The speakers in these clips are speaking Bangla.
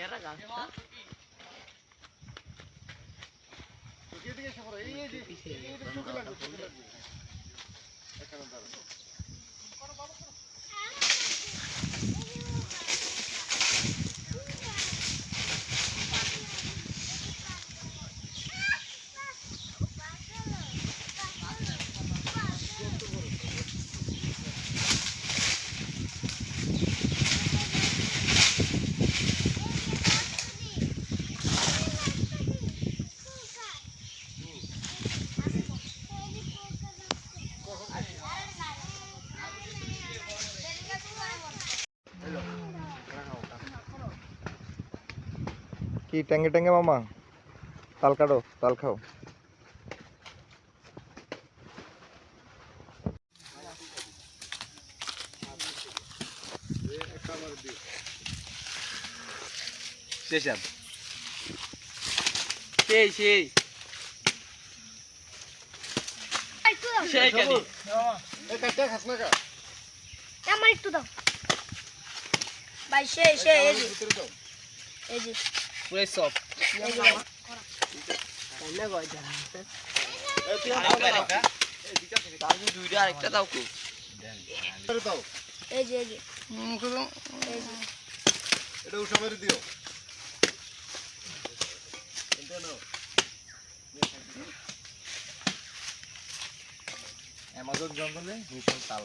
পেয়ারা গাছটা এখানে দাঁড়ানো কি ট্যাঙ্গে ট্যাঙ্গে মামা? তাল কাটো তাল খাও। শেষাব সেই সেই সেই কালি আমার একটু দাও। ভাই সে সে এই যে। এই যে। পুরো সব আরেকটা দাও কো এই যে এই যে এই যে এটা উষামের দিও অ্যামাজন জঙ্গলে মিশন তাল।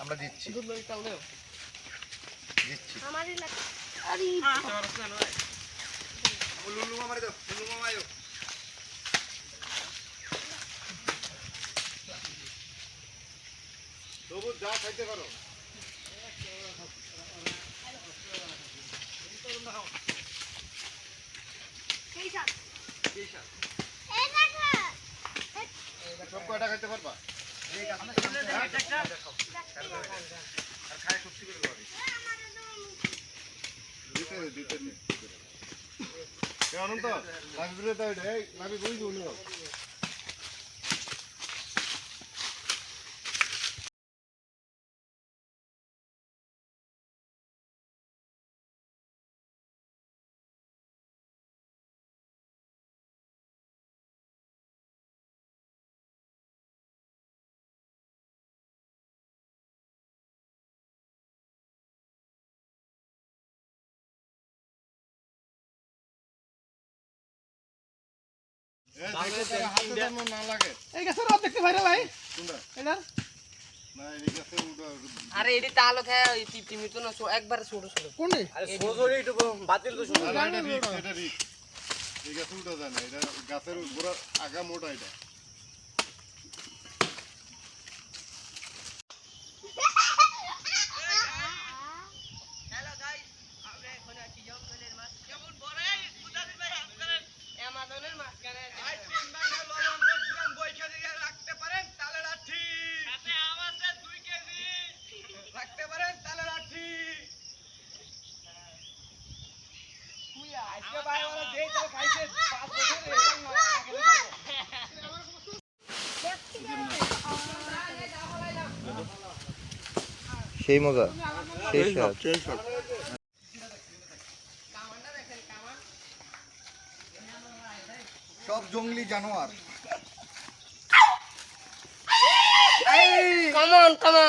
আমরা দিচ্ছি। দিচ্ছি। সবুজ যা খাইতে পারো। সব কয়টা খাইতে পারবা? এ অনন্ত লাভি বিলে দাও এই লাগে। এই গাছের ভাইরা ভাই। এটা? না আরে এটি খায় ওই একবার ছোট ছোট। কোনটি? বাতিল তো না, না, এটা রিস্ক এটা রিস্ক এই গাছে উঠা যায় না এটা গাছের গোড়া আগা মোটা এটা। সেই মজা সেই স্বাদ সব জঙ্গলি জানোয়ার। Come on, come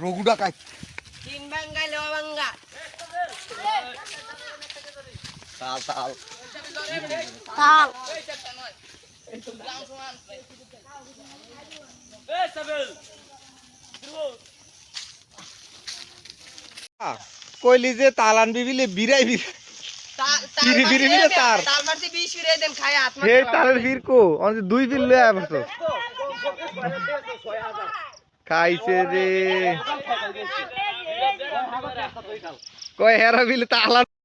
on. তাও তাও রঘু ডাকাই তিন বাঙ্গা লো বাঙ্গা তাল তাল। তাল। কইলি যে তাল আনবি বিলে বিরাই বিরাই। তার। মারতে ফিরে দেন খায় আত্মা কো? দুই বিল লয়ে খাইছে রে। কয় হেরা বিলে আন-